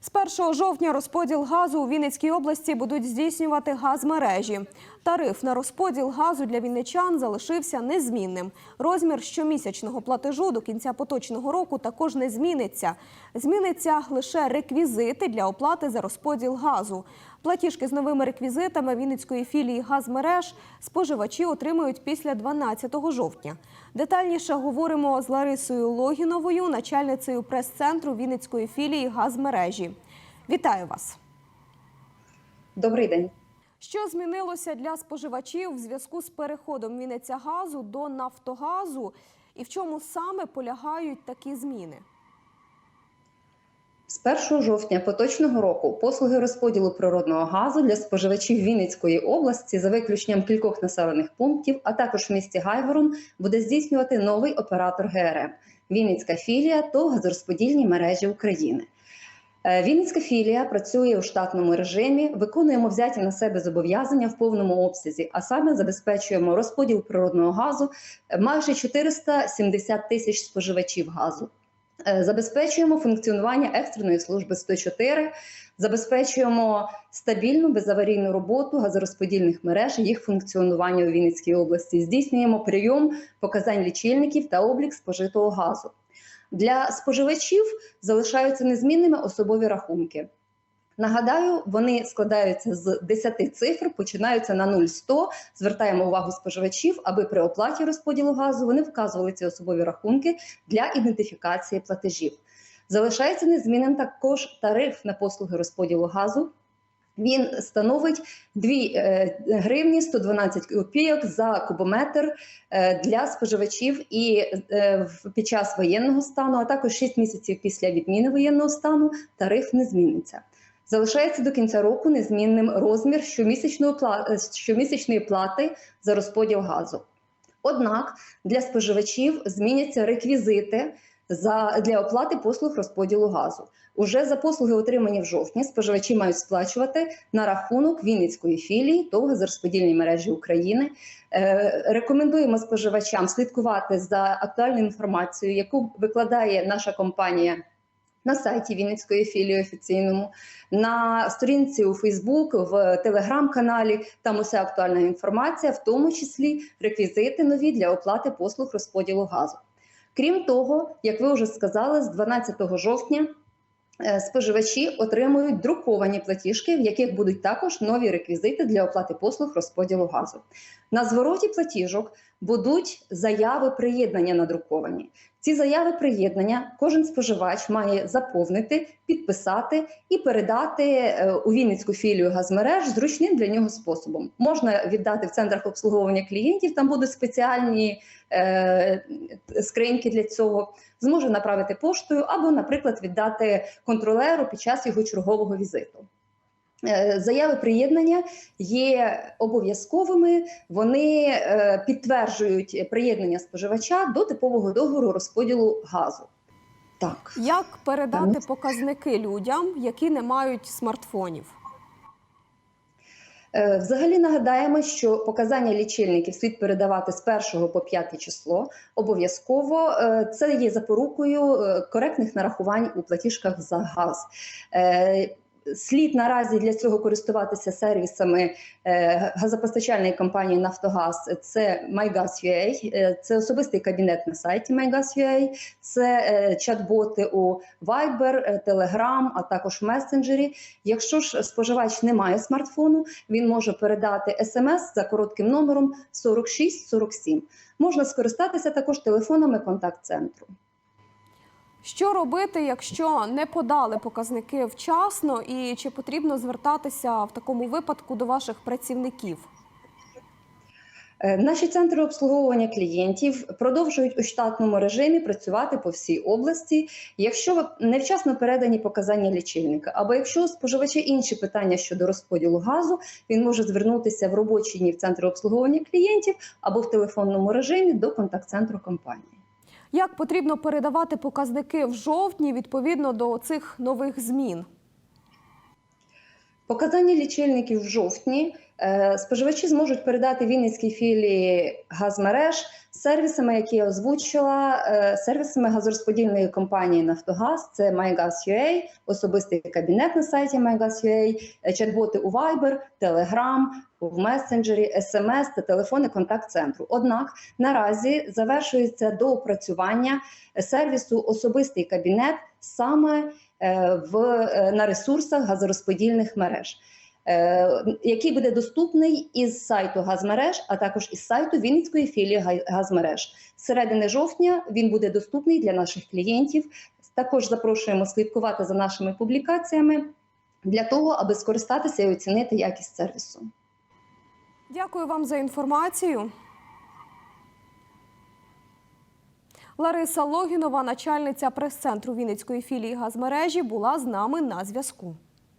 З 1 жовтня розподіл газу у Вінницькій області будуть здійснювати газмережі. Тариф на розподіл газу для вінничан залишився незмінним. Розмір щомісячного платежу до кінця поточного року також не зміниться. Зміниться лише реквізити для оплати за розподіл газу. Платіжки з новими реквізитами Вінницької філії газмереж споживачі отримують після 12 жовтня. Детальніше говоримо з Ларисою Логіновою, начальницею прес-центру Вінницької філії газмережі. Вітаю вас! Добрий день. Що змінилося для споживачів в зв'язку з переходом Вінниця газу до Нафтогазу, і в чому саме полягають такі зміни? З 1 жовтня поточного року послуги розподілу природного газу для споживачів Вінницької області за виключенням кількох населених пунктів, а також в місті Гайворон, буде здійснювати новий оператор ГРМ Вінницька філія ТОВ газорозподільні мережі України. Е, Вінницька філія працює у штатному режимі, виконуємо взяті на себе зобов'язання в повному обсязі, а саме забезпечуємо розподіл природного газу е, майже 470 тисяч споживачів газу. Е, Забезпечуємо функціонування екстреної служби 104, забезпечуємо стабільну безаварійну роботу газорозподільних мереж і їх функціонування у Вінницькій області. Здійснюємо прийом показань лічильників та облік спожитого газу. Для споживачів залишаються незмінними особові рахунки. Нагадаю, вони складаються з 10 цифр, починаються на 0,100. Звертаємо увагу споживачів, аби при оплаті розподілу газу вони вказували ці особові рахунки для ідентифікації платежів. Залишається незмінним також тариф на послуги розподілу газу. Він становить 2 е, гривні 112 копійок за кубометр е, для споживачів і е, під час воєнного стану, а також 6 місяців після відміни воєнного стану тариф не зміниться. Залишається до кінця року незмінним розмір щомісячної пла- е, щомісячної плати за розподіл газу. Однак для споживачів зміняться реквізити за для оплати послуг розподілу газу. Уже за послуги, отримані в жовтні, споживачі мають сплачувати на рахунок Вінницької філії ТОВ газорозподільної мережі України. Е, рекомендуємо споживачам слідкувати за актуальною інформацією, яку викладає наша компанія на сайті Вінницької філії офіційному, на сторінці у Фейсбук, в телеграм-каналі. Там уся актуальна інформація, в тому числі реквізити нові для оплати послуг розподілу газу. Крім того, як ви вже сказали, з 12 жовтня е, споживачі отримують друковані платіжки, в яких будуть також нові реквізити для оплати послуг розподілу газу. На звороті платіжок будуть заяви приєднання надруковані. Ці заяви приєднання кожен споживач має заповнити, підписати і передати е, у Вінницьку філію газмереж зручним для нього способом. Можна віддати в центрах обслуговування клієнтів, там будуть спеціальні е, скриньки для цього. Зможе направити поштою або, наприклад, віддати контролеру під час його чергового візиту. Е, Заяви приєднання є обов'язковими. Вони е, підтверджують приєднання споживача до типового договору розподілу газу. Так, Як передати Так. показники людям, які не мають смартфонів? Е, Взагалі нагадаємо, що показання лічильників слід передавати з 1 по 5 число. Обов'язково це є запорукою коректних нарахувань у платіжках за газ. Слід наразі для цього користуватися сервісами е, газопостачальної компанії Нафтогаз. Це MyGas.ua, е, це особистий кабінет на сайті MyGas.ua, це е, чат-боти у Viber, Telegram, а також в месенджері. Якщо ж споживач не має смартфону, він може передати смс за коротким номером 4647. Можна скористатися також телефонами контакт-центру. Що робити, якщо не подали показники вчасно, і чи потрібно звертатися в такому випадку до ваших працівників? Е, Наші центри обслуговування клієнтів продовжують у штатному режимі працювати по всій області. Якщо невчасно передані показання лічильника, або якщо у споживача інші питання щодо розподілу газу, він може звернутися в робочі дні в центр обслуговування клієнтів або в телефонному режимі до контакт-центру компанії. Як потрібно передавати показники в жовтні відповідно до цих нових змін? Показання лічильників в жовтні споживачі зможуть передати Вінницькій філії газмереж сервісами, які я озвучила, е, сервісами газорозподільної компанії Нафтогаз. Це MyGas.ua, особистий кабінет на сайті MyGas.ua, е, чат-боти у Viber, Telegram, в месенджері, SMS та телефони контакт-центру. Однак наразі завершується доопрацювання сервісу особистий кабінет саме е, в, е, на ресурсах газорозподільних мереж. Е, Який буде доступний із сайту газмереж, а також із сайту Вінницької філії газмереж. З середини жовтня він буде доступний для наших клієнтів. Також запрошуємо слідкувати за нашими публікаціями для того, аби скористатися і оцінити якість сервісу. Дякую вам за інформацію. Лариса Логінова, начальниця прес-центру Вінницької філії газмережі, була з нами на зв'язку.